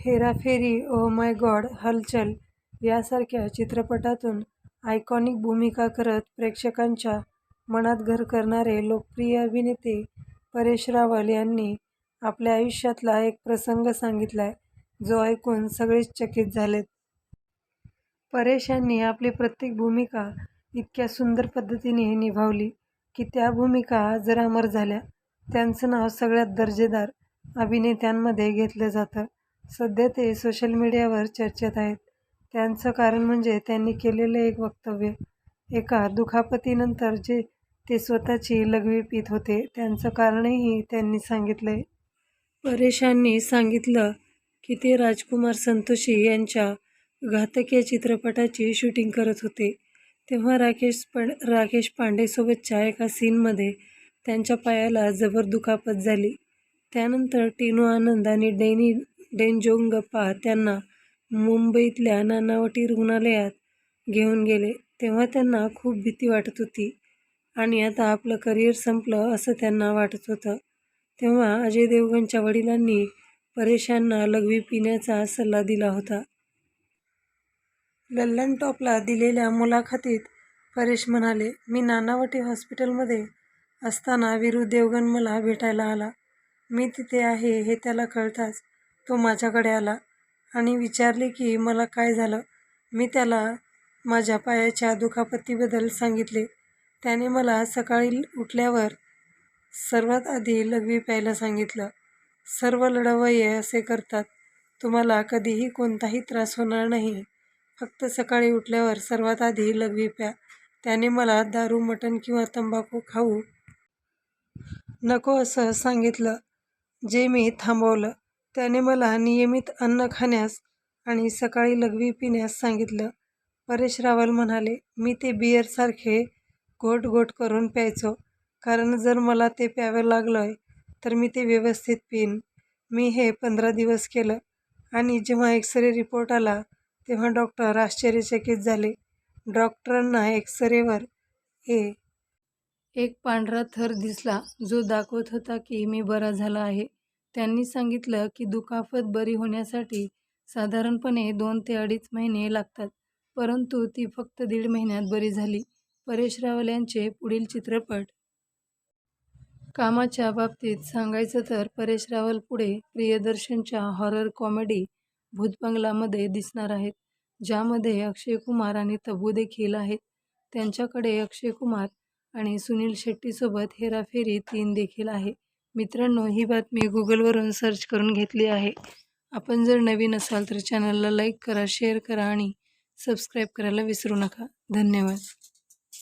Hera Pheri oh my God हलचल यासारख्या चित्रपटातून आयकॉनिक भूमिका करत प्रेक्षकांच्या मनात घर करणारे लोकप्रिय अभिनेते परेश रावल यांनी आपल्या आयुष्यातला एक प्रसंग सांगितलाय जो ऐकून सगळेच चकित झालेत. परेश यांनी आपली प्रत्येक भूमिका इतक्या सुंदर पद्धतीने निभावली की त्या भूमिका जर अमर झाल्या. त्यांचं नाव सगळ्यात दर्जेदार अभिनेत्यांमध्ये घेतलं जातं. सध्या ते सोशल मीडियावर चर्चेत आहेत. त्यांचं कारण म्हणजे त्यांनी केलेलं एक वक्तव्य. एका दुखापतीनंतर जे ते स्वतःची लघवी पीत होते त्यांचं कारणही त्यांनी सांगितलंय. आहे परेशांनी सांगितलं की ते राजकुमार संतोषी यांच्या घातक या चित्रपटाची शूटिंग करत होते. तेव्हा राकेश पांडेसोबतच्या एका सीनमध्ये त्यांच्या पायाला जबर दुखापत झाली. त्यानंतर टीनू आनंद आणि डेनी डेंजोंगप्पा त्यांना मुंबईतल्या नानावटी रुग्णालयात घेऊन गेले. तेव्हा त्यांना खूप भीती वाटत होती आणि आता आपलं करिअर संपलं असं त्यांना वाटत होतं. तेव्हा अजय देवगणच्या वडिलांनी परेशांना लघवी पिण्याचा सल्ला दिला होता. लल्लन टॉपला दिलेल्या मुलाखतीत परेश म्हणाले, मी नानावटी हॉस्पिटलमध्ये असताना विरू देवगण मला भेटायला आला. मी तिथे आहे हे त्याला कळताच तो माझ्याकडे आला आणि विचारले की मला काय झालं. मी त्याला माझ्या पायाच्या दुखापतीबद्दल सांगितले. त्याने मला सकाळी उठल्यावर सर्वात आधी लघवी प्यायला सांगितलं. सर्व लढवये असे करतात. तुम्हाला कधीही कोणताही त्रास होणार नाही. फक्त सकाळी उठल्यावर सर्वात आधी लघवी प्या. त्याने मला दारू, मटण किंवा तंबाखू खाऊ नको असं सांगितलं जे मी थांबवलं. त्याने मला नियमित अन्न खाण्यास आणि सकाळी लघवी पिण्यास सांगितलं. परेश रावल म्हणाले, मी ते बिअरसारखे घोट घोट करून प्यायचो. कारण जर मला ते प्यावं लागलंय तर मी ते व्यवस्थित पिन मी हे पंधरा दिवस केलं आणि जेव्हा एक्सरे रिपोर्ट आला तेव्हा डॉक्टर आश्चर्यचकित झाले. डॉक्टरांना एक्सरेवर ए. एक पांढरा थर दिसला जो दाखवत होता की मी बरा झाला आहे. त्यांनी सांगितलं की दुखापत बरी होण्यासाठी साधारणपणे दोन ते अडीच महिने लागतात. परंतु ती फक्त दीड महिन्यात बरी झाली. परेश रावल यांचे पुढील चित्रपट कामाच्या बाबतीत सांगायचं तर परेश रावल पुढे प्रियदर्शनच्या हॉरर कॉमेडी भूतबंगलामध्ये दिसणार आहेत. ज्यामध्ये अक्षय कुमार आणि तब्बू देखील आहेत. त्यांच्याकडे अक्षय कुमार आणि सुनील शेट्टीसोबत हेराफेरी तीन देखील आहे. मित्रांनो ही बातमी गुगलवरून सर्च करून घेतली आहे. आपण जर नवीन असाल तर चॅनलला लाईक करा, शेअर करा आणि सबस्क्राईब करायला विसरू नका. धन्यवाद.